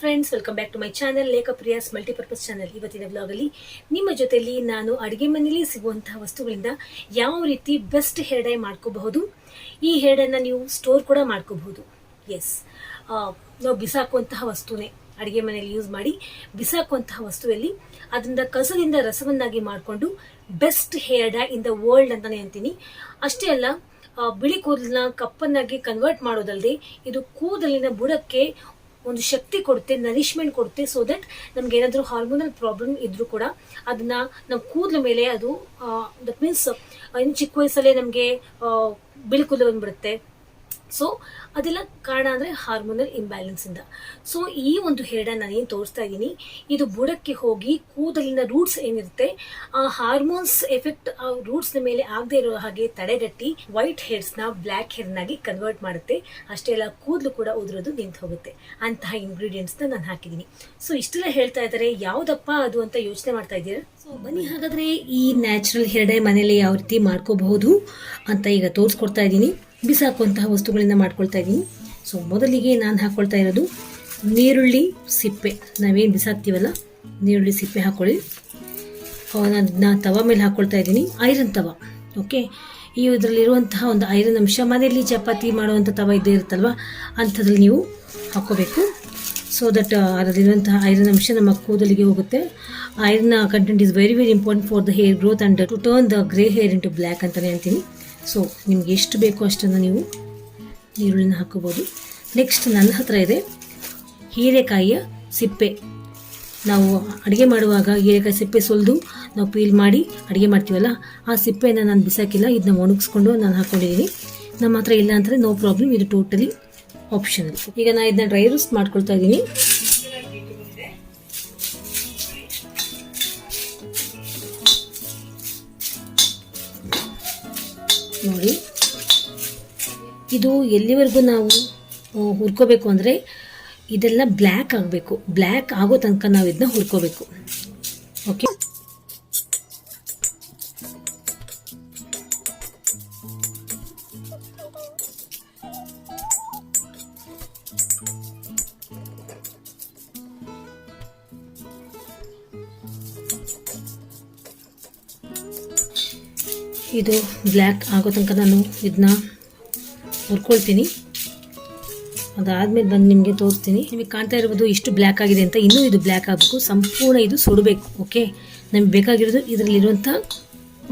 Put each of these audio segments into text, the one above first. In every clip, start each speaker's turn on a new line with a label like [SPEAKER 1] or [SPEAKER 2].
[SPEAKER 1] Friends welcome back to my channel Lekha Priya's multipurpose channel ಇವತ್ತಿನ ವ್ಲಾಗಲ್ಲಿ ನಿಮ್ಮ ಜೊತೆಲಿ ನಾನು ಅಡುಗೆ ಮನೆಯಲ್ಲಿ ಸಿಗುವಂತಹ ವಸ್ತುಗಳಿಂದ ಯಾವ ರೀತಿ ಬೆಸ್ಟ್ ಹೇರ್ ಡೈ ಮಾಡ್ಕೋಬಹುದು, ಈ ಹೇರ್ ಡೈನ ನೀವು ಸ್ಟೋರ್ ಕೂಡ ಮಾಡ್ಕೋಬಹುದು. ಎಸ್ ನಾವು ಬಿಸಾಕುವಂತಹ ವಸ್ತುನೇ ಅಡುಗೆ ಮನೆಯಲ್ಲಿ ಯೂಸ್ ಮಾಡಿ ಬಿಸಾಕುವಂತಹ ವಸ್ತುವಲ್ಲಿ ಅದರಿಂದ ಕಸದಿಂದ ರಸವನ್ನಾಗಿ ಮಾಡಿಕೊಂಡು best hair dye in the world ಅಂತಾನೆ ಅಂತೀನಿ. ಅಷ್ಟೇ ಅಲ್ಲ ಬಿಳಿ ಕೂದಲನ್ನ ಕಪ್ಪನ್ನಾಗಿ ಕನ್ವರ್ಟ್ ಮಾಡೋದಲ್ಲದೆ ಇದು ಕೂದಲಿನ ಬುಡಕ್ಕೆ ಒಂದು ಶಕ್ತಿ ಕೊಡುತ್ತೆ ನರಿಶ್ಮೆಂಟ್ ಕೊಡುತ್ತೆ ಸೊ ದಟ್ ನಮ್ಗೆ ಏನಾದರೂ ಹಾರ್ಮೋನಲ್ ಪ್ರಾಬ್ಲಮ್ ಇದ್ರೂ ಕೂಡ ಅದನ್ನ ನಾವು ಕೂದಲ ಮೇಲೆ ಅದು ದಟ್ ಮೀನ್ಸ್ ಇನ್ನು ಚಿಕ್ಕ ವಯಸ್ಸಲ್ಲೇ ನಮಗೆ ಬಿಳಿ ಕೂದಲು ಬಂದ್ಬಿಡುತ್ತೆ ಸೊ ಅದೆಲ್ಲ ಕಾರಣ ಅಂದರೆ ಹಾರ್ಮೋನಲ್ ಇಂಬ್ಯಾಲೆನ್ಸ್ ಇಂದ. ಸೊ ಈ ಒಂದು ಹೇಡ ನಾನು ಏನು ತೋರಿಸ್ತಾ ಇದ್ದೀನಿ ಇದು ಬುಡಕ್ಕೆ ಹೋಗಿ ಕೂದಲಿನ ರೂಟ್ಸ್ ಏನಿರುತ್ತೆ, ಆ ಹಾರ್ಮೋನ್ಸ್ ಎಫೆಕ್ಟ್ ಆ ರೂಟ್ಸ್ನ ಮೇಲೆ ಆಗದೆ ಇರೋ ಹಾಗೆ ತಡೆಗಟ್ಟಿ ವೈಟ್ ಹೇರ್ಸ್ನ ಬ್ಲ್ಯಾಕ್ ಹೇರ್ನಾಗಿ ಕನ್ವರ್ಟ್ ಮಾಡುತ್ತೆ. ಅಷ್ಟೇ ಎಲ್ಲ ಕೂದಲು ಕೂಡ ಉದುರೋದು ನಿಂತು ಹೋಗುತ್ತೆ. ಅಂತಹ ಇಂಗ್ರೀಡಿಯೆಂಟ್ಸ್ನ ನಾನು ಹಾಕಿದ್ದೀನಿ ಸೊ ಇಷ್ಟೆಲ್ಲ ಹೇಳ್ತಾ ಇದ್ದಾರೆ ಯಾವುದಪ್ಪ ಅದು ಅಂತ ಯೋಚನೆ ಮಾಡ್ತಾ ಇದ್ದೀರಾ? ಸೊ ಬನ್ನಿ ಹಾಗಾದ್ರೆ ಈ ನ್ಯಾಚುರಲ್ ಹೇರ್ ಡೈ ಮನೇಲಿ ಯಾವ ರೀತಿ ಮಾಡ್ಕೋಬಹುದು ಅಂತ ಈಗ ತೋರಿಸ್ಕೊಡ್ತಾ ಇದ್ದೀನಿ ಬಿಸಾಕುವಂತಹ ವಸ್ತುಗಳಿಂದ ಮಾಡ್ಕೊಳ್ತಾ ಇದ್ದೀನಿ. ಸೊ ಮೊದಲಿಗೆ ನಾನು ಹಾಕ್ಕೊಳ್ತಾ ಇರೋದು ನೀರುಳ್ಳಿ ಸಿಪ್ಪೆ. ನಾವೇನು ಬಿಸಾಕ್ತೀವಲ್ಲ, ನೀರುಳ್ಳಿ ಸಿಪ್ಪೆ ಹಾಕ್ಕೊಳ್ಳಿ ನಾನು ತವ ಮೇಲೆ ಹಾಕ್ಕೊಳ್ತಾ ಇದ್ದೀನಿ. ಐರನ್ ತವ ಓಕೆ ಈ ಇದರಲ್ಲಿರುವಂತಹ ಒಂದು ಐರನ್ ಅಂಶ, ಮನೆಯಲ್ಲಿ ಚಪಾತಿ ಮಾಡುವಂಥ ತವ ಇದ್ದೇ ಇರುತ್ತಲ್ವ, ಅಂಥದ್ರಲ್ಲಿ ನೀವು ಹಾಕ್ಕೋಬೇಕು ಸೊ ದಟ್ ಅದರಲ್ಲಿರುವಂತಹ ಐರನ್ ಅಂಶ ನಮ್ಮ ಕೂದಲಿಗೆ ಹೋಗುತ್ತೆ. Iron content is very very important for the hair growth and to turn the grey hair into black ಅಂತಲೇ ಅಂತೀನಿ ಸೊ ನಿಮ್ಗೆ ಎಷ್ಟು ಬೇಕೋ ಅಷ್ಟನ್ನು ನೀವು ಈರುಳ್ಳಿನ ಹಾಕೋಬೋದು ನೆಕ್ಸ್ಟ್ ನನ್ನ ಹತ್ರ ಇದೆ ಹೀರೆಕಾಯಿಯ ಸಿಪ್ಪೆ. ನಾವು ಅಡುಗೆ ಮಾಡುವಾಗ ಹೀರೆಕಾಯಿ ಸಿಪ್ಪೆ ಸುಲಿದು ನಾವು ಪೀಲ್ ಮಾಡಿ ಅಡುಗೆ ಮಾಡ್ತೀವಲ್ಲ, ಆ ಸಿಪ್ಪೆಯನ್ನು ನಾನು ಬಿಸಾಕಿಲ್ಲ, ಇದನ್ನ ಒಣಗಿಸ್ಕೊಂಡು ನಾನು ಹಾಕ್ಕೊಂಡಿದ್ದೀನಿ ನಮ್ಮ ಹತ್ರ ಇಲ್ಲ ಅಂದರೆ ನೋ ಪ್ರಾಬ್ಲಮ್ ಇದು ಟೋಟಲಿ ಆಪ್ಷನ್ ಈಗ ನಾನು ಇದನ್ನ ಡ್ರೈ ರೋಸ್ಟ್ ಮಾಡ್ಕೊಳ್ತಾ ಇದ್ದೀನಿ. ನೋಡಿ. ಇದು ಎಲ್ಲಿವರೆಗೂ ನಾವು ಹುರ್ಕೋಬೇಕು ಅಂದರೆ ಇದೆಲ್ಲ ಬ್ಲ್ಯಾಕ್ ಆಗಬೇಕು. ಬ್ಲ್ಯಾಕ್ ಆಗೋ ತನಕ ನಾವು ಇದನ್ನ ಹುರ್ಕೋಬೇಕು. ಓಕೆ? ಇದು ಬ್ಲ್ಯಾಕ್ ಆಗೋ ತನಕ ನಾನು ಇದನ್ನ ಹುರ್ಕೊಳ್ತೀನಿ. ಅದಾದ್ಮೇಲೆ ಬಂದು ನಿಮಗೆ ತೋರಿಸ್ತೀನಿ. ನಿಮಗೆ ಕಾಣ್ತಾ ಇರ್ಬೋದು ಇಷ್ಟು ಬ್ಲ್ಯಾಕ್ ಆಗಿದೆ ಅಂತ. ಇನ್ನೂ ಇದು ಬ್ಲ್ಯಾಕ್ ಆಗಬೇಕು. ಸಂಪೂರ್ಣ ಇದು ಸುಡಬೇಕು, ಓಕೆ? ನಮಗೆ ಬೇಕಾಗಿರೋದು ಇದರಲ್ಲಿರುವಂಥ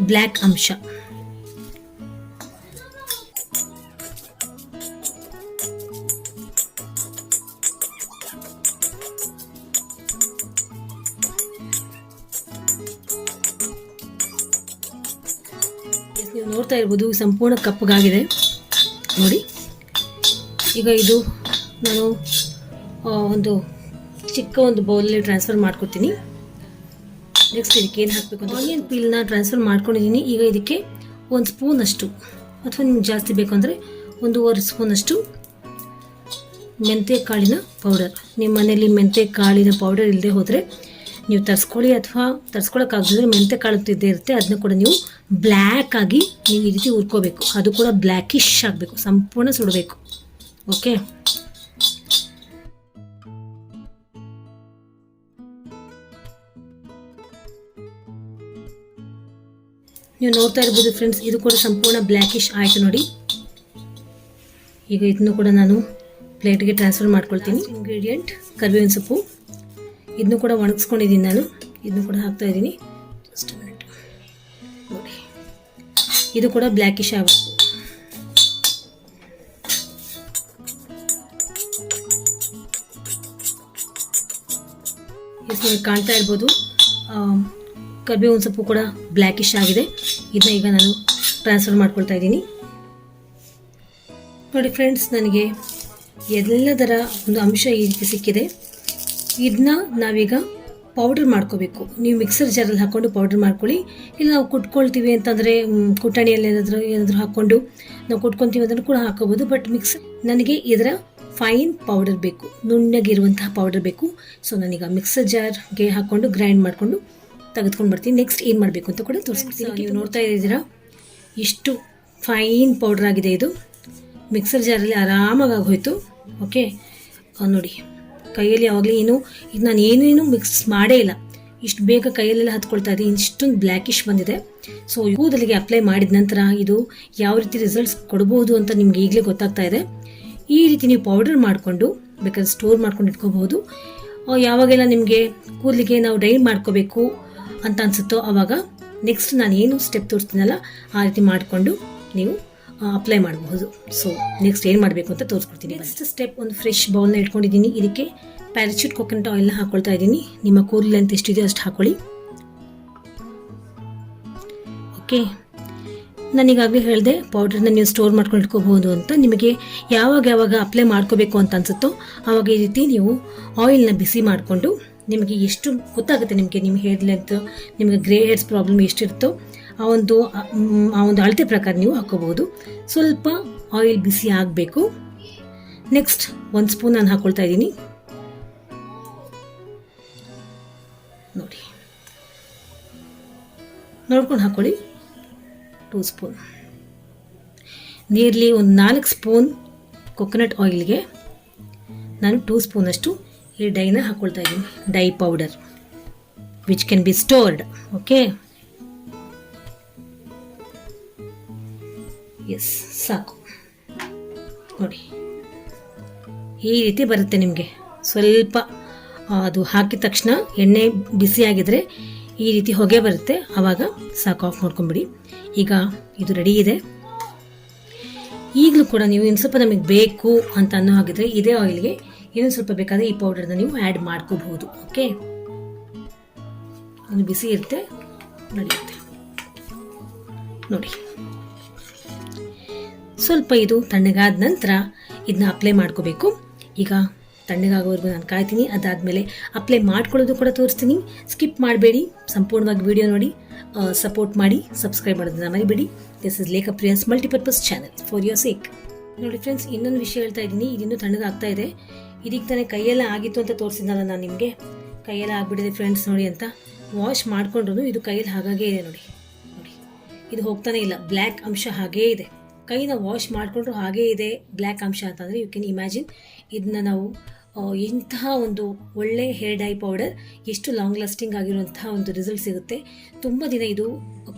[SPEAKER 1] ಬ್ಲ್ಯಾಕ್ ಅಂಶ. ನೋಡ್ತಾ ಇರ್ಬೋದು ಸಂಪೂರ್ಣ ಕಪ್ಪಗಾಗಿದೆ ನೋಡಿ ಈಗ ಇದು ನಾನು ಒಂದು ಚಿಕ್ಕ ಒಂದು ಬೌಲಲ್ಲಿ ಟ್ರಾನ್ಸ್ಫರ್ ಮಾಡ್ಕೊತೀನಿ ನೆಕ್ಸ್ಟ್ ಇದಕ್ಕೆ ಏನು ಹಾಕಬೇಕು ಅಂತ ಆನಿಯನ್ ಪೀಲ್ನ ಟ್ರಾನ್ಸ್ಫರ್ ಮಾಡ್ಕೊಂಡಿದ್ದೀನಿ. ಈಗ ಇದಕ್ಕೆ ಒಂದು ಸ್ಪೂನ್ ಅಷ್ಟು ಅಥವಾ ನಿಮ್ಗೆ ಜಾಸ್ತಿ ಬೇಕು ಅಂದರೆ ಒಂದೂವರೆ ಸ್ಪೂನಷ್ಟು ಮೆಂತ್ಯ ಕಾಳಿನ ಪೌಡರ್ ನಿಮ್ಮ ಮನೆಯಲ್ಲಿ ಮೆಂತ್ಯ ಕಾಳಿನ ಪೌಡರ್ ಇಲ್ಲದೆ ಹೋದರೆ ನೀವು ತರಿಸ್ಕೊಳ್ಳಿ ಅಥವಾ ತರಿಸ್ಕೊಳಕ್ಕಾಗದಿದ್ರೆ ಮೆಂತೆ ಕಾಳು ಇದ್ದೇ ಇರುತ್ತೆ ಅದನ್ನ ಕೂಡ ನೀವು ಬ್ಲ್ಯಾಕ್ ಆಗಿ ನೀವು ಈ ರೀತಿ ಹುರ್ಕೋಬೇಕು. ಅದು ಕೂಡ ಬ್ಲ್ಯಾಕಿಶ್ ಆಗಬೇಕು ಸಂಪೂರ್ಣ ಸುಡಬೇಕು. ಓಕೆ ನೀವು ನೋಡ್ತಾ ಇರ್ಬೋದು ಫ್ರೆಂಡ್ಸ್ ಇದು ಕೂಡ ಸಂಪೂರ್ಣ ಬ್ಲ್ಯಾಕಿಶ್ ಆಯಿತು ನೋಡಿ. ಈಗ ಇದನ್ನು ಕೂಡ ನಾನು ಪ್ಲೇಟ್ಗೆ ಟ್ರಾನ್ಸ್ಫರ್ ಮಾಡ್ಕೊಳ್ತೀನಿ. ಇಂಗ್ರೀಡಿಯೆಂಟ್ ಕರಿಬೇವಿನ ಸೊಪ್ಪು. ಇದನ್ನು ಕೂಡ ಒಣಗಿಸ್ಕೊಂಡಿದ್ದೀನಿ ನಾನು. ಇದನ್ನು ಕೂಡ ಹಾಕ್ತಾ ಇದ್ದೀನಿ. ಜಸ್ಟ್ ಮಿನಿಟ್ ನೋಡಿ. ಇದು ಕೂಡ ಬ್ಲ್ಯಾಕಿಶ್ ಆಗಬೇಕು ನೀವು ಕಾಣ್ತಾ ಇರ್ಬೋದು. ಕರಿಬೇವಿನ ಸೊಪ್ಪು ಕೂಡ ಬ್ಲ್ಯಾಕಿಶ್ ಆಗಿದೆ. ಇದನ್ನ ಈಗ ನಾನು ಟ್ರಾನ್ಸ್ಫರ್ ಮಾಡ್ಕೊಳ್ತಾ ಇದ್ದೀನಿ. ನೋಡಿ ಫ್ರೆಂಡ್ಸ್ ನನಗೆ ಎಲ್ಲದರ ಒಂದು ಅಂಶ ಈ ರೀತಿ ಸಿಕ್ಕಿದೆ. ಇದನ್ನ ನಾವೀಗ ಪೌಡರ್ ಮಾಡ್ಕೋಬೇಕು. ನೀವು ಮಿಕ್ಸರ್ ಜಾರಲ್ಲಿ ಹಾಕ್ಕೊಂಡು ಪೌಡರ್ ಮಾಡ್ಕೊಳ್ಳಿ. ಇಲ್ಲ ನಾವು ಕುಟ್ಕೊಳ್ತೀವಿ ಅಂತಂದರೆ ಕುಟಾಣಿಯಲ್ಲಿ ಏನಾದರೂ ಏನಾದರೂ ಹಾಕ್ಕೊಂಡು ನಾವು ಕುಟ್ಕೊತೀವಿ ಅದನ್ನು ಕೂಡ ಹಾಕೋಬೋದು. ಬಟ್ ಮಿಕ್ಸ್ ನನಗೆ ಇದರ ಫೈನ್ ಪೌಡರ್ ಬೇಕು. ನುಣ್ಣಗಿರುವಂತಹ ಪೌಡರ್ ಬೇಕು. ಸೊ ನಾನೀಗ ಮಿಕ್ಸರ್ ಜಾರ್ಗೆ ಹಾಕ್ಕೊಂಡು ಗ್ರೈಂಡ್ ಮಾಡಿಕೊಂಡು ತೆಗೆದುಕೊಂಡು ಬರ್ತೀನಿ. ನೆಕ್ಸ್ಟ್ ಏನು ಮಾಡಬೇಕು ಅಂತ ಕೂಡ ತೋರಿಸ್ಕೊಡ್ತೀನಿ ನೀವು ನೋಡ್ತಾ ಇದ್ದೀರಾ? ಇಷ್ಟು ಫೈನ್ ಪೌಡರ್ ಆಗಿದೆ ಇದು. ಮಿಕ್ಸರ್ ಜಾರಲ್ಲಿ ಆರಾಮಾಗಿ ಆಗೋಯ್ತು. ಓಕೆ ನೋಡಿ. ಕೈಯಲ್ಲಿ ಯಾವಾಗಲೂ ಏನು ಈಗ ನಾನು ಏನೇನು ಮಿಕ್ಸ್ ಮಾಡೇ ಇಲ್ಲ. ಇಷ್ಟು ಬೇಗ ಕೈಯಲ್ಲೆಲ್ಲ ಹತ್ಕೊಳ್ತಾ ಇದೆ ಇಷ್ಟೊಂದು ಬ್ಲ್ಯಾಕಿಶ್ ಬಂದಿದೆ. ಸೊ ಕೂದಲಿಗೆ ಅಪ್ಲೈ ಮಾಡಿದ ನಂತರ ಇದು ಯಾವ ರೀತಿ ರಿಸಲ್ಟ್ಸ್ ಕೊಡಬಹುದು ಅಂತ ನಿಮ್ಗೆ ಈಗಲೇ ಗೊತ್ತಾಗ್ತಾ ಇದೆ. ಈ ರೀತಿ ನೀವು ಪೌಡರ್ ಮಾಡಿಕೊಂಡು, ಬೇಕಾದ್ರೆ ಸ್ಟೋರ್ ಮಾಡ್ಕೊಂಡು ಇಟ್ಕೋಬಹುದು. ಯಾವಾಗೆಲ್ಲ ನಿಮಗೆ ಕೂದಲಿಗೆ ನಾವು ಡೈ ಮಾಡ್ಕೋಬೇಕು ಅಂತ ಅನ್ಸುತ್ತೋ ಅವಾಗ ನೆಕ್ಸ್ಟ್ ನಾನು ಏನು ಸ್ಟೆಪ್ ತೋರಿಸ್ತೀನಲ್ಲ, ಆ ರೀತಿ ಮಾಡಿಕೊಂಡು ನೀವು ಅಪ್ಲೈ ಮಾಡಬಹುದು. ಸೊ ನೆಕ್ಸ್ಟ್ ಏನು ಮಾಡಬೇಕು ಅಂತ ತೋರಿಸ್ಕೊಡ್ತೀನಿ ನೆಕ್ಸ್ಟ್ ಸ್ಟೆಪ್ ಒಂದು ಫ್ರೆಶ್ ಬೌಲ್ನ ಇಟ್ಕೊಂಡಿದ್ದೀನಿ. ಇದಕ್ಕೆ ಪ್ಯಾರಾಚೂಟ್ ಕೊಕೊನಟ್ ಆಯಿಲ್ನ ಹಾಕೊಳ್ತಾ ಇದ್ದೀನಿ. ನಿಮ್ಮ ಕೂದಲು ಲೆಂತ್ ಎಷ್ಟಿದೆಯೋ ಅಷ್ಟು ಹಾಕೊಳ್ಳಿ. ಓಕೆ ನಾನೀಗಾಗಲೇ ಹೇಳಿದೆ ಪೌಡರ್ನ ನೀವು ಸ್ಟೋರ್ ಮಾಡ್ಕೊಂಡು ಇಟ್ಕೋಬಹುದು ಅಂತ. ನಿಮಗೆ ಯಾವಾಗ ಯಾವಾಗ ಅಪ್ಲೈ ಮಾಡ್ಕೋಬೇಕು ಅಂತ ಅನ್ಸುತ್ತೋ ಆವಾಗ ಈ ರೀತಿ ನೀವು ಆಯಿಲ್ನ ಬಿಸಿ ಮಾಡಿಕೊಂಡು ನಿಮಗೆ ಎಷ್ಟು ಗೊತ್ತಾಗುತ್ತೆ ನಿಮಗೆ ನಿಮ್ಮ ಹೇರ್ ಲೆಂತ್ ನಿಮಗೆ ಗ್ರೇ ಹೇರ್ಸ್ ಪ್ರಾಬ್ಲಮ್ ಎಷ್ಟಿರುತ್ತೋ ಆ ಒಂದು ಆ ಒಂದು ಅಳತೆ ಪ್ರಕಾರ ನೀವು ಹಾಕೋಬಹುದು. ಸ್ವಲ್ಪ ಆಯಿಲ್ ಬಿಸಿ ಆಗಬೇಕು. ನೆಕ್ಸ್ಟ್ ಒಂದು ಸ್ಪೂನ್ ನಾನು ಹಾಕ್ಕೊಳ್ತಾ ಇದ್ದೀನಿ. ನೋಡಿ. ನೋಡ್ಕೊಂಡು ಹಾಕೊಳ್ಳಿ. ಟೂ ಸ್ಪೂನ್ ನಿಯರ್ಲಿ ಒಂದು ನಾಲ್ಕು ಸ್ಪೂನ್ ಕೊಕೊನಟ್ ಆಯಿಲ್ಗೆ ನಾನು ಟೂ ಸ್ಪೂನಷ್ಟು ಈ ಡೈನ ಹಾಕ್ಕೊಳ್ತಾ ಇದ್ದೀನಿ. Dye powder which can be stored okay yes, ಸಾಕು. ನೋಡಿ, ಈ ರೀತಿ ಬರುತ್ತೆ ನಿಮಗೆ. ಸ್ವಲ್ಪ, ಅದು ಹಾಕಿದ ತಕ್ಷಣ ಎಣ್ಣೆ ಬಿಸಿಯಾಗಿದ್ರೆ ಈ ರೀತಿ ಹೊಗೆ ಬರುತ್ತೆ. ಆವಾಗ ಸಾಕು, ಆಫ್ ಮಾಡ್ಕೊಂಬಿಡಿ. ಈಗ ಇದು ರೆಡಿ ಇದೆ. ಈಗಲೂ ಕೂಡ ನೀವು ಇನ್ನು ಸ್ವಲ್ಪ ನಮಗೆ ಬೇಕು ಅಂತ ಅನ್ನೋ ಹಾಗಿದ್ರೆ ಇದೇ ಆಯಿಲ್ಗೆ ಇನ್ನೊಂದು ಸ್ವಲ್ಪ ಬೇಕಾದರೆ ಈ ಪೌಡರ್ನ ನೀವು ಆ್ಯಡ್ ಮಾಡ್ಕೋಬಹುದು. ಓಕೆ ಒಂದು ಬಿಸಿ ಇರುತ್ತೆ ನಡೆಯುತ್ತೆ ನೋಡಿ. ಸ್ವಲ್ಪ ಇದು ತಣ್ಣಗಾದ ನಂತರ ಇದನ್ನ ಅಪ್ಲೈ ಮಾಡ್ಕೋಬೇಕು. ಈಗ ತಣ್ಣಗಾಗೋವರೆಗೂ ನಾನು ಕಾಯ್ತೀನಿ. ಅದಾದಮೇಲೆ ಅಪ್ಲೈ ಮಾಡ್ಕೊಳ್ಳೋದು ಕೂಡ ತೋರಿಸ್ತೀನಿ. ಸ್ಕಿಪ್ ಮಾಡಬೇಡಿ. ಸಂಪೂರ್ಣವಾಗಿ ವಿಡಿಯೋ ನೋಡಿ. ಸಪೋರ್ಟ್ ಮಾಡಿ. ಸಬ್ಸ್ಕ್ರೈಬ್ ಮಾಡೋದನ್ನ ಮರಿಬೇಡಿ. This is Lekha Priya's multipurpose channel for your sake ನೋಡಿ ಫ್ರೆಂಡ್ಸ್ ಇನ್ನೊಂದು ವಿಷಯ ಹೇಳ್ತಾ ಇದ್ದೀನಿ. ಇದಿನ್ನೂ ತಣ್ಣಗಾಗ್ತಾ ಇದೆ. ಇದೀಗ ತಾನೇ ಕೈಯೆಲ್ಲ ಆಗಿತ್ತು ಅಂತ ತೋರಿಸಿದ್ನಲ್ಲ ನಾನು ನಿಮಗೆ. ಕೈಯೆಲ್ಲ ಆಗ್ಬಿಟ್ಟಿದೆ ಫ್ರೆಂಡ್ಸ್ ನೋಡಿ ಅಂತ. ವಾಶ್ ಮಾಡಿಕೊಂಡ್ರು ಇದು ಕೈಯಲ್ಲಿ ಹಾಗಾಗೇ ಇದೆ, ನೋಡಿ. ನೋಡಿ. ಇದು ಹೋಗ್ತಾನೆ ಇಲ್ಲ. ಬ್ಲ್ಯಾಕ್ ಅಂಶ ಹಾಗೇ ಇದೆ. ಕೈನ ವಾಶ್ ಮಾಡಿಕೊಂಡ್ರು ಹಾಗೇ ಇದೆ ಬ್ಲ್ಯಾಕ್ ಅಂಶ ಅಂತಂದರೆ ಯು ಕ್ಯಾನ್ ಇಮ್ಯಾಜಿನ್ ಇದನ್ನ ನಾವು ಇಂತಹ ಒಂದು ಒಳ್ಳೆ ಹೇರ್ ಡೈ ಪೌಡರ್ ಎಷ್ಟು ಲಾಂಗ್ ಲಾಸ್ಟಿಂಗ್ ಆಗಿರುವಂತಹ ಒಂದು ರಿಸಲ್ಟ್ ಸಿಗುತ್ತೆ. ತುಂಬ ದಿನ ಇದು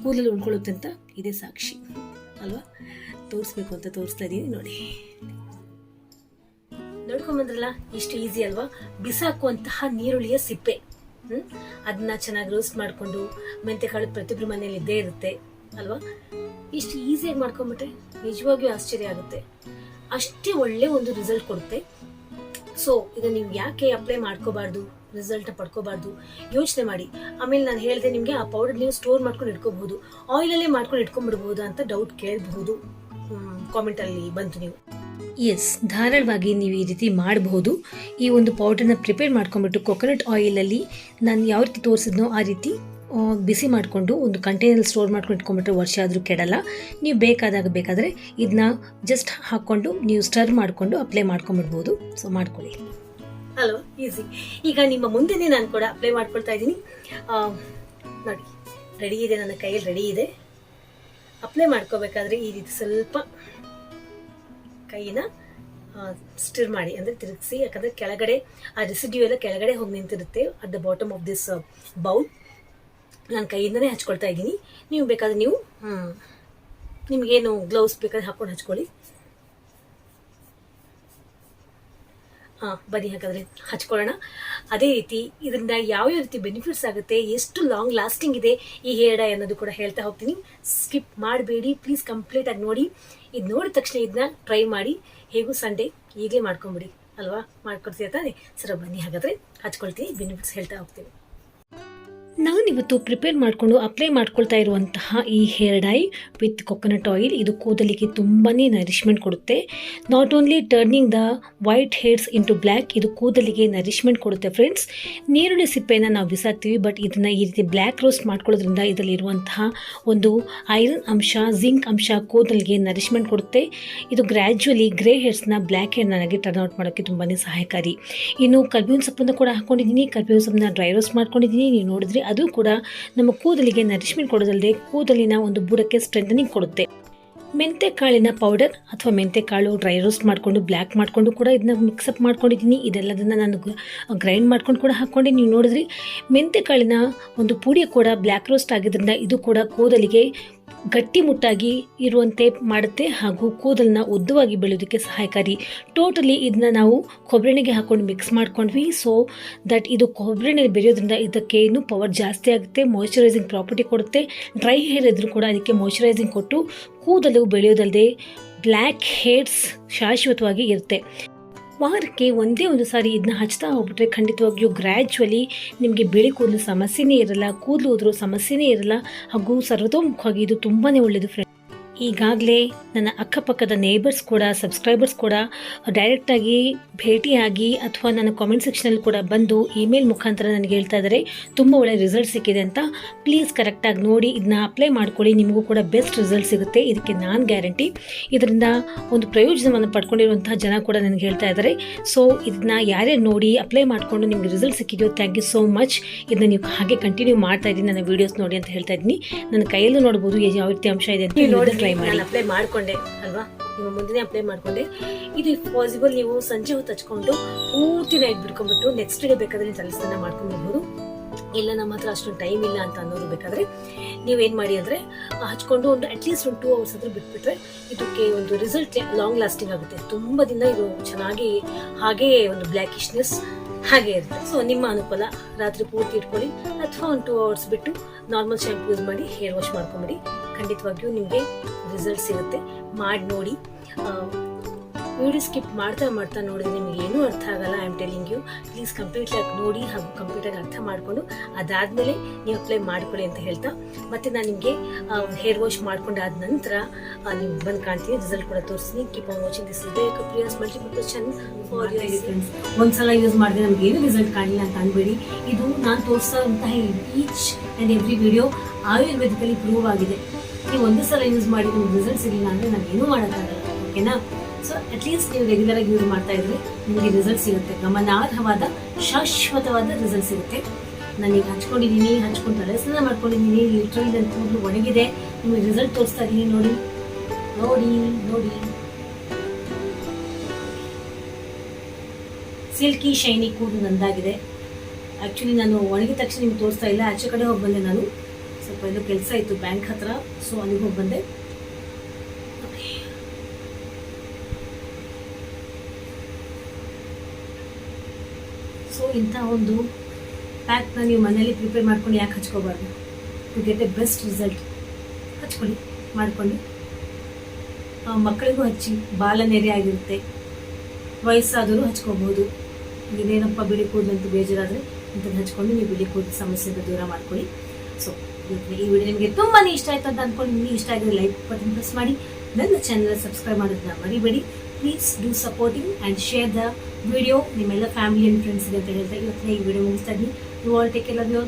[SPEAKER 1] ಕೂದಲಲ್ಲಿ ಉಳ್ಕೊಳ್ಳುತ್ತೆ ಅಂತ ಇದೇ ಸಾಕ್ಷಿ. ಅಲ್ವಾ? ತೋರಿಸ್ಬೇಕು ಅಂತ ತೋರಿಸ್ತಾ ಇದ್ದೀನಿ ನೋಡಿ. ನೋಡ್ಕೊಂಬಂದ್ರಲ್ಲ ಇಷ್ಟು ಈಸಿ ಅಲ್ವಾ? ಬಿಸಾಕುವಂತಹ ನೀರುಳ್ಳಿಯ ಸಿಪ್ಪೆ. ಅದನ್ನ ಚೆನ್ನಾಗಿ ರೋಸ್ಟ್ ಮಾಡಿಕೊಂಡು, ಮೆಂತೆಕಾಳು ಪ್ರತಿಯೊಬ್ಬರ ಮನೇಲಿ ಇದ್ದೇ ಇರುತ್ತೆ. ಅಲ್ವಾ? ಇಷ್ಟು ಈಸಿಯಾಗಿ ಮಾಡ್ಕೊಂಬಿಟ್ರೆ ನಿಜವಾಗಿಯೂ ಆಶ್ಚರ್ಯ ಆಗುತ್ತೆ. ಅಷ್ಟೇ ಒಳ್ಳೆ ಒಂದು ರಿಸಲ್ಟ್ ಕೊಡುತ್ತೆ. ಸೊ ಇದನ್ನ ನೀವು ಯಾಕೆ ಅಪ್ಲೈ ಮಾಡ್ಕೋಬಾರ್ದು ರಿಸಲ್ಟ್ ಪಡ್ಕೋಬಾರ್ದು? ಯೋಚನೆ ಮಾಡಿ. ಆಮೇಲೆ ನಾನು ಹೇಳಿದೆ ನಿಮಗೆ ಆ ಪೌಡರ್ ನೀವು ಸ್ಟೋರ್ ಮಾಡ್ಕೊಂಡು ಇಟ್ಕೋಬಹುದು. ಆಯಿಲಲ್ಲೇ ಮಾಡ್ಕೊಂಡು ಇಟ್ಕೊಂಡ್ಬಿಡ್ಬೋದಾ ಅಂತ ಡೌಟ್ ಕೇಳಬಹುದು. ಕಾಮೆಂಟಲ್ಲಿ ಬಂತು ನೀವು. ಎಸ್ ಧಾರಾಳವಾಗಿ ನೀವು ಈ ರೀತಿ ಮಾಡಬಹುದು. ಈ ಒಂದು ಪೌಡರ್ನ ಪ್ರಿಪೇರ್ ಮಾಡ್ಕೊಂಡ್ಬಿಟ್ಟು ಕೊಕೊನಟ್ ಆಯಿಲಲ್ಲಿ ನಾನು ಯಾವ ರೀತಿ ತೋರಿಸಿದ್ನೋ ಆ ರೀತಿ ಬಿಸಿ ಮಾಡಿಕೊಂಡು ಒಂದು ಕಂಟೈನರ್ ಸ್ಟೋರ್ ಮಾಡ್ಕೊಂಡು ಇಟ್ಕೊಂಡ್ಬಿಟ್ರೆ ವರ್ಷ ಆದರೂ ಕೆಡಲ್ಲ. ನೀವು ಬೇಕಾದಾಗ ಬೇಕಾದರೆ ಇದನ್ನ ಜಸ್ಟ್ ಹಾಕ್ಕೊಂಡು ನೀವು ಸ್ಟರ್ ಮಾಡಿಕೊಂಡು ಅಪ್ಲೈ ಮಾಡ್ಕೊಂಡ್ಬಿಡ್ಬೋದು ಸೊ ಮಾಡ್ಕೊಳ್ಳಿ. ಹಲೋ ಈಸಿ ಈಗ ನಿಮ್ಮ ಮುಂದೆನೇ ನಾನು ಕೂಡ ಅಪ್ಲೈ ಮಾಡ್ಕೊಳ್ತಾ ಇದ್ದೀನಿ. ನೋಡಿ ರೆಡಿ ಇದೆ, ನನ್ನ ಕೈಯಲ್ಲಿ ರೆಡಿ ಇದೆ. ಅಪ್ಲೈ ಮಾಡ್ಕೋಬೇಕಾದ್ರೆ ಈ ರೀತಿ ಸ್ವಲ್ಪ ಕೈನ ಸ್ಟಿರ್ ಮಾಡಿ, ಅಂದರೆ ತಿರುಗಿಸಿ, ಯಾಕಂದರೆ ಕೆಳಗಡೆ ಆ ರೆಸಿಡ್ಯೂ ಎಲ್ಲ ಕೆಳಗಡೆ ಹೋಗಿ ನಿಂತಿರುತ್ತೆ. At the bottom of this bowl ನಾನು ಕೈಯಿಂದನೇ ಹಚ್ಕೊಳ್ತಾ ಇದ್ದೀನಿ. ನೀವು ಬೇಕಾದ್ರೆ ನೀವು ನಿಮಗೇನು ಗ್ಲೌಸ್ ಬೇಕಾದ್ರೆ ಹಾಕೊಂಡು ಹಚ್ಕೊಳ್ಳಿ. ಹಾಂ ಬನ್ನಿ ಹಾಗಾದರೆ, ಹಚ್ಕೊಳ್ಳೋಣ. ಅದೇ ರೀತಿ, ಇದರಿಂದ ಯಾವ್ಯಾವ ರೀತಿ ಬೆನಿಫಿಟ್ಸ್ ಆಗುತ್ತೆ, ಎಷ್ಟು ಲಾಂಗ್ ಲಾಸ್ಟಿಂಗ್ ಇದೆ, ಈ ಹೇರ್ ಡೈ ಅನ್ನೋದು ಕೂಡ ಹೇಳ್ತಾ ಹೋಗ್ತೀನಿ. ಸ್ಕಿಪ್ ಮಾಡಬೇಡಿ ಪ್ಲೀಸ್ ಕಂಪ್ಲೀಟಾಗಿ ನೋಡಿ. ಇದು ನೋಡಿದ ತಕ್ಷಣ ಇದನ್ನ ಟ್ರೈ ಮಾಡಿ. ಹೇಗೂ ಸಂಡೇ ಈಗಲೇ ಮಾಡ್ಕೊಂಬಿಡಿ, ಅಲ್ವಾ? ಮಾಡ್ಕೊಡ್ತೀಯ ತಾನೆ? ಸರ, ಬನ್ನಿ ಹಾಗಾದರೆ, ಹಚ್ಕೊಳ್ತೀನಿ ಬೆನಿಫಿಟ್ಸ್ ಹೇಳ್ತಾ ಹೋಗ್ತೀನಿ. ನಾನಿವತ್ತು ಪ್ರಿಪೇರ್ ಮಾಡಿಕೊಂಡು ಅಪ್ಲೈ ಮಾಡ್ಕೊಳ್ತಾ ಇರುವಂತಹ ಈ hair dye with coconut oil ಇದು ಕೂದಲಿಗೆ ತುಂಬಾ ನರಿಶ್ಮೆಂಟ್ ಕೊಡುತ್ತೆ. Not only turning the white hairs into black ಇದು ಕೂದಲಿಗೆ ನರಿಶ್ಮೆಂಟ್ ಕೊಡುತ್ತೆ ಫ್ರೆಂಡ್ಸ್ ನೀರುಳ್ಳಿ ಸಿಪ್ಪೆಯನ್ನು ನಾವು ಬಿಸಾಕ್ತೀವಿ ಬಟ್ ಇದನ್ನು ಈ ರೀತಿ ಬ್ಲ್ಯಾಕ್ ರೋಸ್ಟ್ ಮಾಡ್ಕೊಳ್ಳೋದ್ರಿಂದ ಇದರಲ್ಲಿರುವಂತಹ ಒಂದು ಐರನ್ ಅಂಶ ಜಿಂಕ್ ಅಂಶ ಕೂದಲಿಗೆ ನರಿಶ್ಮೆಂಟ್ ಕೊಡುತ್ತೆ. ಇದು ಗ್ರ್ಯಾಜುವಲಿ ಗ್ರೇ ಹೇರ್ಸ್ನ ಬ್ಲ್ಯಾಕ್ ಹೇರ್ ನನಗೆ ಟರ್ನ್ ಔಟ್ ಮಾಡೋಕ್ಕೆ ತುಂಬಾ ಸಹಾಯಕಾರಿ. ಇನ್ನು ಕರ್ಬೇವಿನ ಸೊಪ್ಪನ್ನು ಕೂಡ ಹಾಕ್ಕೊಂಡಿದ್ದೀನಿ ಕರ್ಬೇವಿನ ಸೊಪ್ಪನ್ನ ಡ್ರೈ ರೋಸ್ಟ್ ಮಾಡ್ಕೊಂಡಿದ್ದೀನಿ. ನೀವು ನೋಡಿದ್ರೆ ಅದು ಕೂಡ ನಮ್ಮ ಕೂದಲಿಗೆ ನರಿಶ್ಮೆಂಟ್ ಕೊಡೋದಲ್ಲದೆ ಕೂದಲಿನ ಒಂದು ಬುಡಕ್ಕೆ ಸ್ಟ್ರೆಂಥನಿಂಗ್ ಕೊಡುತ್ತೆ.
[SPEAKER 2] ಮೆಂತೆ ಕಾಳಿನ ಪೌಡರ್ ಅಥವಾ ಮೆಂತೆ ಕಾಳು ಡ್ರೈ ರೋಸ್ಟ್ ಮಾಡಿಕೊಂಡು ಬ್ಲ್ಯಾಕ್ ಮಾಡಿಕೊಂಡು ಕೂಡ ಇದನ್ನ ಮಿಕ್ಸಪ್ ಮಾಡ್ಕೊಂಡಿದ್ದೀನಿ. ಇದೆಲ್ಲದನ್ನು ನಾನು ಗ್ರೈಂಡ್ ಮಾಡ್ಕೊಂಡು ಕೂಡ ಹಾಕ್ಕೊಂಡು ನೀವು ನೋಡಿದ್ರಿ, ಮೆಂತೆ ಕಾಳಿನ ಒಂದು ಪುಡಿ ಕೂಡ ಬ್ಲ್ಯಾಕ್ ರೋಸ್ಟ್ ಆಗಿದ್ದರಿಂದ ಇದು ಕೂಡ ಕೂದಲಿಗೆ ಗಟ್ಟಿಮುಟ್ಟಾಗಿ ಇರುವಂತೆ ಮಾಡುತ್ತೆ ಹಾಗೂ ಕೂದಲನ್ನ ಉದ್ದವಾಗಿ ಬೆಳೆಯೋದಕ್ಕೆ ಸಹಾಯಕಾರಿ. ಟೋಟಲಿ ಇದನ್ನ ನಾವು ಕೊಬ್ಬರೆಣ್ಣೆಗೆ ಹಾಕೊಂಡು ಮಿಕ್ಸ್ ಮಾಡ್ಕೊಂಡ್ವಿ. ಸೊ ದಟ್ ಇದು ಕೊಬ್ಬರೆಣ್ಣೆ ಬೆರೆಯೋದ್ರಿಂದ ಇದಕ್ಕೆ ಇನ್ನೂ ಪವರ್ ಜಾಸ್ತಿ ಆಗುತ್ತೆ ಮಾಯಿಶ್ಚರೈಸಿಂಗ್ ಪ್ರಾಪರ್ಟಿ ಕೊಡುತ್ತೆ. ಡ್ರೈ ಹೇರ್ ಇದ್ರೂ ಕೂಡ ಅದಕ್ಕೆ ಮಾಯಿಶ್ಚರೈಸಿಂಗ್ ಕೊಟ್ಟು ಕೂದಲು ಬೆಳೆಯೋದಲ್ಲದೆ ಬ್ಲ್ಯಾಕ್ ಹೇರ್ಸ್ ಶಾಶ್ವತವಾಗಿ ಇರುತ್ತೆ. ವಾರಕ್ಕೆ ಒಂದೇ ಒಂದು ಸಾರಿ ಇದನ್ನ ಹಚ್ತಾ ಹೋಗ್ಬಿಟ್ರೆ ಖಂಡಿತವಾಗಿಯೂ ಗ್ರ್ಯಾಜುವಲಿ ನಿಮಗೆ ಬಿಳಿ ಕೂದಲು ಸಮಸ್ಯೆನೇ ಇರಲ್ಲ, ಕೂದಲು ಉದುರೋ ಸಮಸ್ಯೆನೇ ಇರಲ್ಲ, ಹಾಗೂ ಸರ್ವತೋಮುಖವಾಗಿ ಇದು ತುಂಬಾ ಒಳ್ಳೆಯದು ಫ್ರೆಂಡ್ ಈಗಾಗಲೇ ನನ್ನ ಅಕ್ಕಪಕ್ಕದ ನೇಬರ್ಸ್ ಕೂಡ ಸಬ್ಸ್ಕ್ರೈಬರ್ಸ್ ಕೂಡ ಡೈರೆಕ್ಟಾಗಿ ಭೇಟಿಯಾಗಿ ಅಥವಾ ನನ್ನ ಕಾಮೆಂಟ್ ಸೆಕ್ಷನಲ್ಲಿ ಕೂಡ ಬಂದು ಇಮೇಲ್ ಮುಖಾಂತರ ನನಗೆ ಹೇಳ್ತಾ ಇದ್ದಾರೆ. ತುಂಬ ಒಳ್ಳೆ ರಿಸಲ್ಟ್ ಸಿಕ್ಕಿದೆ ಅಂತ ಪ್ಲೀಸ್ ಕರೆಕ್ಟಾಗಿ ನೋಡಿ ಇದನ್ನ ಅಪ್ಲೈ ಮಾಡ್ಕೊಳ್ಳಿ ನಿಮಗೂ ಕೂಡ ಬೆಸ್ಟ್ ರಿಸಲ್ಟ್ ಸಿಗುತ್ತೆ. ಇದಕ್ಕೆ ನಾನು ಗ್ಯಾರಂಟಿ ಇದರಿಂದ ಒಂದು ಪ್ರಯೋಜನವನ್ನು ಪಡ್ಕೊಂಡಿರುವಂತಹ ಜನ ಕೂಡ ನನಗೆ ಹೇಳ್ತಾ ಇದ್ದಾರೆ. ಸೊ ಇದನ್ನ ಯಾರ್ಯಾರು ನೋಡಿ ಅಪ್ಲೈ ಮಾಡಿಕೊಂಡು ನಿಮಗೆ ರಿಸಲ್ಟ್ ಸಿಕ್ಕಿದೆಯೋ ಥ್ಯಾಂಕ್ ಯು ಸೋ ಮಚ್ ಇದನ್ನ ನೀವು ಹಾಗೆ ಕಂಟಿನ್ಯೂ ಮಾಡ್ತಾ ಇದ್ದೀನಿ ನನ್ನ ವೀಡಿಯೋಸ್ ನೋಡಿ ಅಂತ ಹೇಳ್ತಾ ಇದ್ದೀನಿ. ನನ್ನ ಕೈಯಲ್ಲೂ ನೋಡ್ಬೋದು ಯಾವ ರೀತಿ ಅಂಶ ಇದೆ ಅಂತ ನೋಡಿ ಟ್ರೈ ಮಾಡಿ.
[SPEAKER 1] ನಾನು ಅಪ್ಲೈ ಮಾಡ್ಕೊಂಡೆ, ಅಲ್ವಾ? ನೀವು ಮುಂದೆನೇ ಅಪ್ಲೈ ಮಾಡ್ಕೊಂಡೆ. ಇದು ಪಾಸಿಬಲ್ ನೀವು ಸಂಜೆ ಹೊತ್ತು ಹಚ್ಕೊಂಡು ಪೂರ್ತಿ ನೈಟ್ ಬಿಡ್ಕೊಂಡ್ಬಿಟ್ಟು ನೆಕ್ಸ್ಟ್ ಡೇ ಬೇಕಾದ್ರೆ ನೀವು ಮಾಡ್ಕೊಂಡು ಹೋಗ್ಬೋದು. ಇಲ್ಲ ನಮ್ಮ ಹತ್ರ ಅಷ್ಟೊಂದು ಟೈಮ್ ಇಲ್ಲ ಅಂತ ಅನ್ನೋದು ಬೇಕಾದ್ರೆ ನೀವೇನ್ ಮಾಡಿ ಅಂದರೆ ಹಚ್ಕೊಂಡು ಒಂದು ಅಟ್ಲೀಸ್ಟ್ ಒಂದು ಟೂ ಅವರ್ಸ್ ಹತ್ರ ಬಿಟ್ಬಿಟ್ರೆ ಇದಕ್ಕೆ ಒಂದು ರಿಸಲ್ಟ್ ಲಾಂಗ್ ಲಾಸ್ಟಿಂಗ್ ಆಗುತ್ತೆ. ತುಂಬ ದಿನ ಇದು ಚೆನ್ನಾಗಿ ಹಾಗೆ ಒಂದು ಬ್ಲ್ಯಾಕಿಶ್ನೆಸ್ ಹಾಗೆ ಇರುತ್ತೆ. ಸೊ ನಿಮ್ಮ ಅನುಕೂಲ, ರಾತ್ರಿ ಪೂರ್ತಿ ಇಟ್ಕೊಳ್ಳಿ. ಅಥವಾ ಒಂದು ಟೂ ಅವರ್ಸ್ ಬಿಟ್ಟು ನಾರ್ಮಲ್ ಶ್ಯಾಂಪ್ ಯೂಸ್ ಮಾಡಿ ಹೇರ್ ವಾಶ್ ಮಾಡ್ಕೊಂಬಿಡಿ. ಖಂಡಿತವಾಗಿಯೂ ನಿಮಗೆ ರಿಸಲ್ಟ್ ಸಿಗುತ್ತೆ. ಮಾಡಿ ನೋಡಿ ವಿಡಿಯೋ ಸ್ಕಿಪ್ ಮಾಡ್ತಾ ಮಾಡ್ತಾ ನೋಡಿದ್ರೆ ನಿಮಗೆ ಏನೂ ಅರ್ಥ ಆಗಲ್ಲ I am telling you please complete ಆಗಿ ನೋಡಿ ಹಾಗೂ ಕಂಪ್ಲೀಟಾಗಿ ಅರ್ಥ ಮಾಡಿಕೊಂಡು ಅದಾದಮೇಲೆ ನೀವು ಅಪ್ಲೈ ಮಾಡ್ಕೊಳ್ಳಿ ಅಂತ ಹೇಳ್ತಾ ಮತ್ತೆ ನಾನು ನಿಮಗೆ ಹೇರ್ ವಾಶ್ ಮಾಡ್ಕೊಂಡಾದ ನಂತರ ನೀವು ಬಂದು ಕಾಣ್ತೀನಿ ರಿಸಲ್ಟ್ ಕೂಡ ತೋರಿಸ್ತೀನಿ. Keep on watching this Priya's multipurpose channel for your ಒಂದ್ಸಲ ಯೂಸ್ ಮಾಡಿದ್ರೆ ನಮ್ಗೆ ಏನು ರಿಸಲ್ಟ್ ಕಾಣಲಿಲ್ಲ ಅಂತ ಅನ್ಬೇಡಿ. ಇದು ನಾನು ತೋರಿಸೋ ಅಂತಹ each and every video ayurvedically prove ಆಗಿದೆ. ನೀವು ಒಂದು ಸಲ ಯೂಸ್ ಮಾಡಿ ನಿಮ್ಗೆ ರಿಸಲ್ಟ್ ಸಿಗಲಿಲ್ಲ ಅಂದರೆ ನಾನು ಏನೂ ಮಾಡೋಕ್ಕಾಗಲ್ಲ. ಓಕೆನಾ ಸೊ ಅಟ್ಲೀಸ್ಟ್ ನೀವು ರೆಗ್ಯುಲರ್ ಆಗಿ ಯೂಸ್ ಮಾಡ್ತಾ ಇದ್ರೆ, ನಿಮಗೆ ರಿಸಲ್ಟ್ ಸಿಗುತ್ತೆ. ಗಮನಾರ್ಹವಾದ, ಶಾಶ್ವತವಾದ ರಿಸಲ್ಟ್ ಸಿಗುತ್ತೆ. ನಾನೀಗ ಹಚ್ಕೊಂಡಿದ್ದೀನಿ ಹಚ್ಕೊಂಡು ತಲೆ ಸ್ನಾನ ಮಾಡ್ಕೊಂಡಿದ್ದೀನಿ ಲಿಟ್ರಲಿ ನನ್ನ ಕೂದಲು ಒಣಗಿದೆ. ನಿಮಗೆ ರಿಸಲ್ಟ್ ತೋರಿಸ್ತಾ ಇದ್ದೀನಿ ನೋಡಿ. ನೋಡಿ ನೋಡಿ. ಸಿಲ್ಕಿ ಶೈನಿ ಕೂದಲು ನಂದಾಗಿದೆ. ಆ್ಯಕ್ಚುಲಿ ನಾನು ಒಣಗಿದ ತಕ್ಷಣ ನಿಮ್ಗೆ ತೋರಿಸ್ತಾ ಇಲ್ಲ. ಆಚೆ ಕಡೆ ಹೋಗಿ ಬಂದೆ ನಾನು. ಸ್ವಲ್ಪ ಏನೋ ಕೆಲಸ ಇತ್ತು ಬ್ಯಾಂಕ್ ಹತ್ರ. ಸೊ ಅಲ್ಲಿಗೆ ಹೋಗಿ ಬಂದೆ. ಇಂಥ ಒಂದು ಪ್ಯಾಕ್ನ ನೀವು ಮನೇಲಿ ಪ್ರಿಪೇರ್ ಮಾಡ್ಕೊಂಡು ಯಾಕೆ ಹಚ್ಕೋಬಾರ್ದು? To get a best result ಹಚ್ಕೊಳ್ಳಿ ಮಾಡ್ಕೊಳ್ಳಿ. ಆ, ಮಕ್ಕಳಿಗೂ ಹಚ್ಚಿ ಬಾಲ ನೆರೆ ಆಗಿರುತ್ತೆ. ವಯಸ್ಸಾದರೂ ಹಚ್ಕೋಬೋದು. ಇನ್ನೇನಪ್ಪ ಬಿಳಿ ಕೂದಲು ಅಂತ ಬೇಜಾರಾದರೆ ಇಂಥದ್ದು ಹಚ್ಕೊಂಡು ನೀವು ಬಿಳಿ ಕೂದಲು ಸಮಸ್ಯೆಯಿಂದ ದೂರ ಮಾಡ್ಕೊಳ್ಳಿ. ಸೊ ಈ ವಿಡಿಯೋ ನಿಮಗೆ ತುಂಬಾ ಇಷ್ಟ ಆಯ್ತು ಅಂತ ಅಂದ್ಕೊಂಡು ನಿಮಗೆ ಇಷ್ಟ ಆಗಿದ್ರೆ ಲೈಕ್ ಬಟನ್ ಪ್ರೆಸ್ ಮಾಡಿ. ನನ್ನ ಚಾನಲ್ ಸಬ್ಸ್ಕ್ರೈಬ್ ಮಾಡೋದನ್ನ ಮರಿಬೇಡಿ. Please do supporting and share the video ನಿಮ್ಮೆಲ್ಲ ಫ್ಯಾಮಿಲಿ ಆ್ಯಂಡ್ ಫ್ರೆಂಡ್ಸ್ಗೆ ಅಂತ ಹೇಳ್ತಾ ಇವತ್ತಿನ ಈ ವಿಡಿಯೋ ಮುಗಿಸ್ತಾ ಇದ್ದೀನಿ. You all take love you